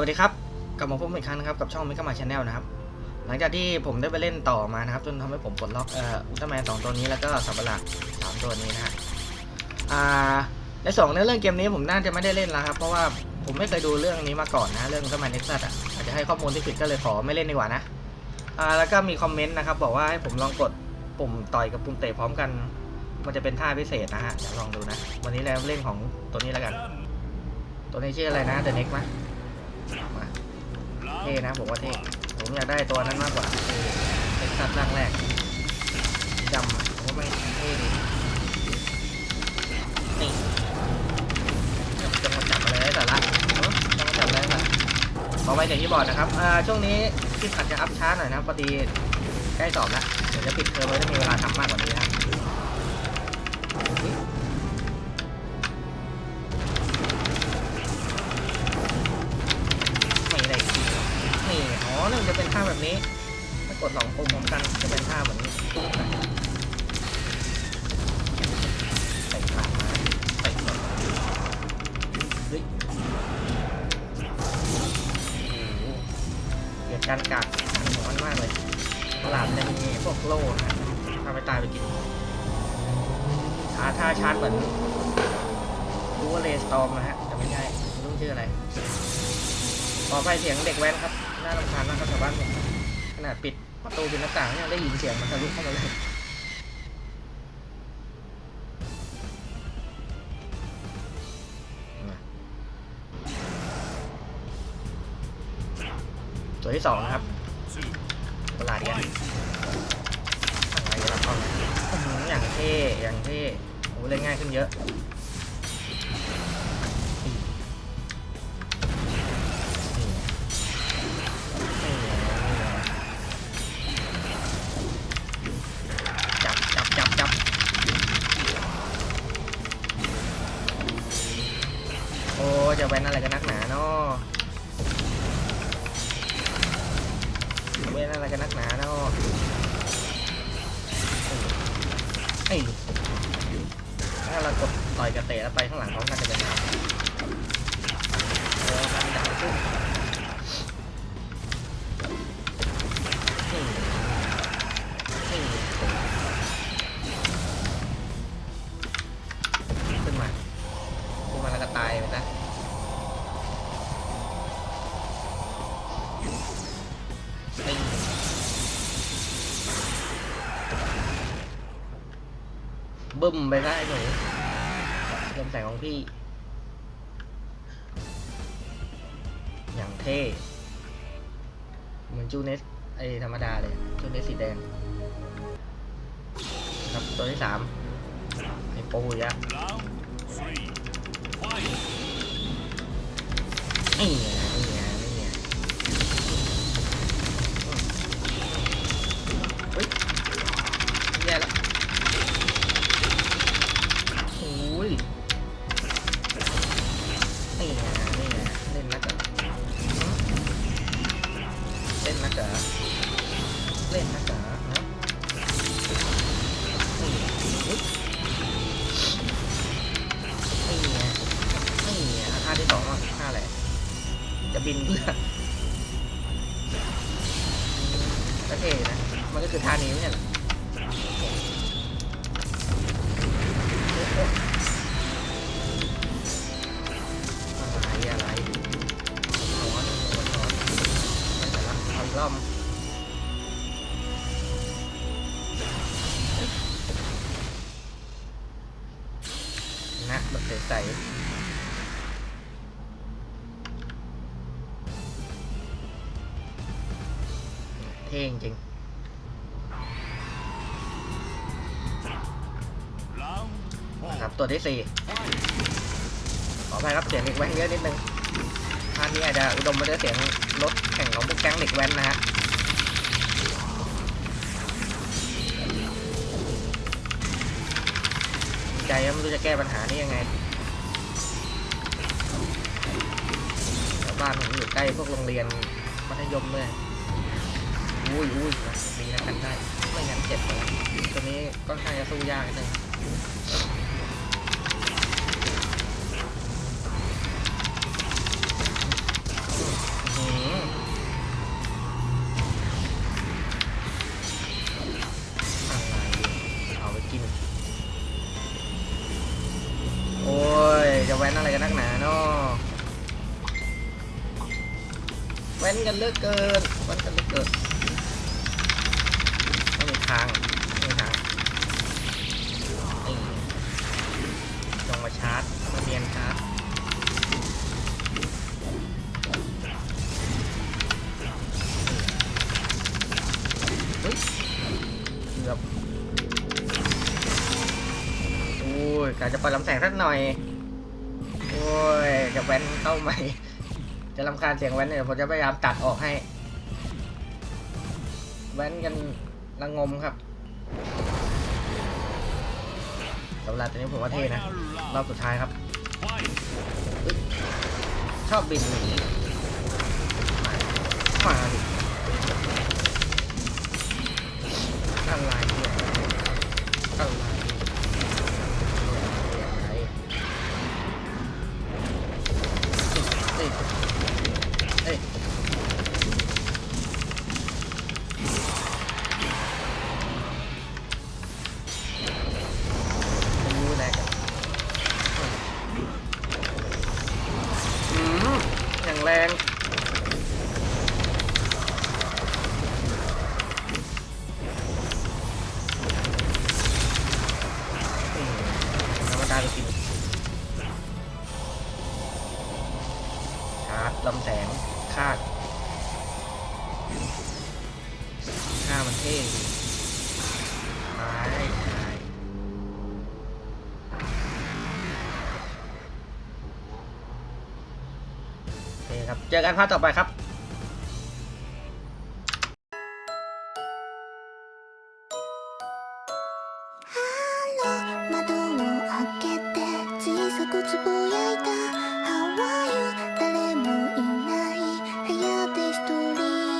วัสดีครับ กลับมาพบอีกครั้งนะครับกับช่องมิกามาชาแนลนะครับ หลังจากที่ผมได้ไปเล่นต่อมานะครับ จนทำให้ผมปลดล็อกเอ่ออุลตร้าแมนสองตัวนี้แล้วก็สับปะหลาดสามตัวนี้นะฮะอ่าในสองเนื้อเรื่องเกมนี้ผมน่าจะไม่ได้เล่นแล้วครับ เพราะว่าผมไม่เคยดูเรื่องนี้มาก่อนนะเรื่องอุลตร้าแมนเน็กซัสอะอาจจะให้ข้อมูลที่ผิดก็เลยขอไม่เล่นดีกว่านะอ่าแล้วก็มีคอมเมนต์นะครับบอกว่าให้ผมลองกดปุ่มต่อยกับปุ่มเตะพร้อมกัน มันจะเป็นท่าพิเศษนะฮะเดี๋ยวลองดูนะ วันนี้เราเล่นของตัวนี้แล้วกัน ตัวนี้ชื่ออะไรนะเดอะเน็กมามาเท่นะผมว่าเท่ผมอยากได้ตัวนั้นมากกว่าเอ็กซัสร่างแรกสีดำผมว่าไม่เท่ดีนี่จะมาจับอะไรได้แต่ละเนอะจะมาจับอะไรแต่ขอไว้เดี๋ยวที่บอร์ดนะครับอ่าช่วงนี้คลิปอาจจะอัพช้าหน่อยนะพอดีใกล้สอบแล้วเดี๋ยวจะปิดเทอมไว้จะมีเวลาทำมากกว่านี้นะครับ ร้อมกันจะเป็นท่าเหมือนใส่ขามาใส่ขามาเฮ้ยโหเกลียดการกัดการหอนมากเลยตลาดจะมีพวกโล่นะพาไปตายไปกินหาท่าชาร์จเหมือนดูว่าเลสตอมนะฮะแต่ไม่ใช่ไม่รู้ชื่ออะไรขอไปเสียงเด็กแว้นครับน่ารำคาญมากครับชาวบ้านผมขนาดปิด ประตูเป็นหน้าต่างยังได้ยินเสียงมันทะลุเข้ามาเลยตัวที่สองนะครับตลาดเนี่ยอะไรกันล่ะพ่ออื้อหืออย่างเท่อย่างเท่โอ้เล่นง่ายขึ้นเยอะ อยกระเตะแล้วไปข้างหลังเขากันจะเป็นอะไรเออมันดังขึ้นขึ้นมาขึ้นมาแล้วก็ตายไปนะบึ้มไปได้หนูเริ่ม แสงของพี่ อย่างเท่ เหมือนจูเนสไอธรรมดาเลยจูเนสสีแดง ครับตัวที่สามไอปูยะนี่ไงนี่ไงนี่ บินเพื่อก็เท่นะ มันก็คือท่านี้เหรออะไรอะไรร้อนร้อนมันจะรับเอาอีกรอบมั้ยนะแบบใสๆ เท่จริงนะครับตัวที่สี่ขออภัยครับเสียงเด็กแว้นเยอะนิดนึงท่านนี้อาจจะอุดมไปด้วยเสียงรถแข่งของพวกแก๊งเด็กแว้นนะฮะใจว่าไม่รู้จะแก้ปัญหานี้ยังไงบ้านผมอยู่ใกล้พวกโรงเรียนมัธยมเลย อุ้ยอุ้ยมีนะกันได้ไม่งั้นเจ็บเลตัวนี้ก็ค่อนข้าจะสู้ยากนิดนึงแว้นกันเลอกเกินแว้นกันเลือกเกิน ทางไม่มีทางนี่ลงมาชาร์จมาเรียนชาร์จเฮ้ยเกือบโอ้ยกาจะปล่อยลำแสงสักหน่อย โอ้ย จะแว้นเข้าใหม่ จะรำคาญเสียงแว้นเนี่ยผมจะพยายามตัดออกให้ แว้นกัน ระงมครับสำหรับตัวนี้ผมว่าเท่นะรอบสุดท้ายครับ ชอบบินหนีมาดิอะไรเนี่ยอะไรอะไร ค่ามันเท่ดีตายตายโอเคครับ เจอกันภาคต่อไปครับ